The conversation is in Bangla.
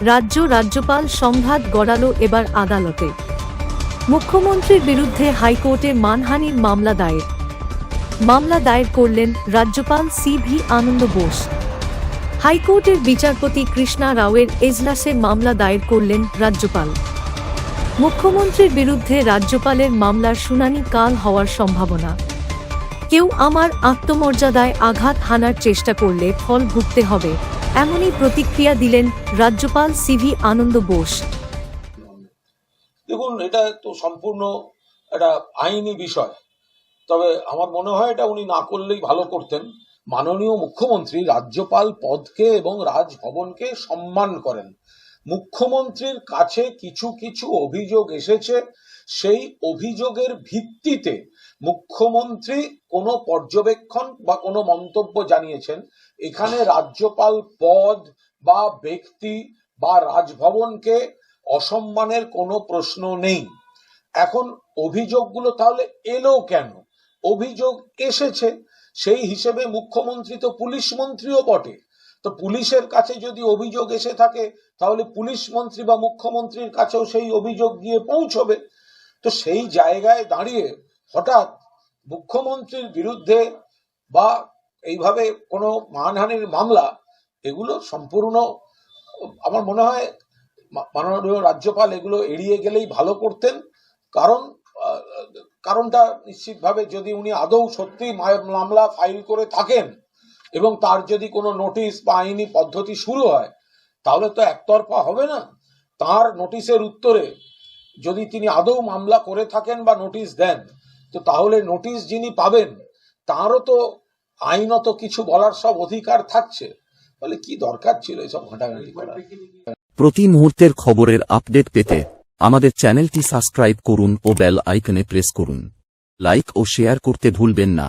রাজ্য রাজ্যপাল সংঘাত গড়ালো এবার আদালতে। মুখ্যমন্ত্রীর বিরুদ্ধে হাইকোর্টে মানহানির মামলা দায়ের। মামলা দায়ের করলেন রাজ্যপাল সি ভি আনন্দ বোস। হাইকোর্টের বিচারপতি কৃষ্ণা রাওয়ের এজলাসে মামলা দায়ের করলেন রাজ্যপাল। মুখ্যমন্ত্রীর বিরুদ্ধে রাজ্যপালের মামলার শুনানি কাল হওয়ার সম্ভাবনা। কেউ আমার আত্মমর্যাদায় আঘাত হানার চেষ্টা করলে ফল ভুগতে হবে, এমনই প্রতিক্রিয়া দিলেন রাজ্যপাল সিভি আনন্দ বোস। দেখুন, এটা তো সম্পূর্ণ একটা আইনি বিষয়। তবে আমার মনে হয় এটা উনি না করলেই ভালো করতেন। মাননীয় মুখ্যমন্ত্রী রাজ্যপাল পদকে এবং রাজভবনকে সম্মান করেন। মুখ্যমন্ত্রীর কাছে কিছু কিছু অভিযোগ এসেছে। সেই অভিযোগের ভিত্তিতে মুখ্যমন্ত্রী কোনো পর্যবেক্ষণ বা কোনো মন্তব্য জানিয়েছেন। এখানে রাজ্যপাল পদ বা ব্যক্তি বা রাজভবনকে অসম্মানের কোনো প্রশ্ন নেই। এখন অভিযোগগুলো তাহলে এলো কেন? অভিযোগ এসেছে। সেই হিসেবে মুখ্যমন্ত্রী তো পুলিশ মন্ত্রীও বটে। তো পুলিশের কাছে যদি অভিযোগ এসে থাকে, তাহলে পুলিশ মন্ত্রী বা মুখ্যমন্ত্রীর কাছেও সেই অভিযোগ গিয়ে পৌঁছবে। তো সেই জায়গায় দাঁড়িয়ে হঠাৎ মুখ্যমন্ত্রীর বিরুদ্ধে বা এইভাবে কোনো মানহানির মামলা, এগুলো সম্পূর্ণ, আমার মনে হয় মাননীয় রাজ্যপাল এগুলো এড়িয়ে গেলেই ভালো করতেন। কারণ কারণটা নিশ্চিতভাবে যদি উনি আদৌ সত্যি মামলা ফাইল করে থাকেন এবং তার যদি কোনো নোটিশ বা আইনি পদ্ধতি শুরু হয়, তাহলে তো একতরফা হবে না। তার নোটিশের উত্তরে যদি তিনি আদৌ মামলা করে থাকেন বা নোটিশ দেন, তো তাহলে নোটিশ যিনি পাবেন, তারও তো আইনত কিছু বলার সব অধিকার থাকছে। তাহলে কি দরকার ছিল এসব ঘাটাঘাটি করার? প্রতি মুহূর্তের খবরের আপডেট পেতে আমাদের চ্যানেলটি সাবস্ক্রাইব করুন ও বেল আইকনে প্রেস করুন। লাইক ও শেয়ার করতে ভুলবেন না।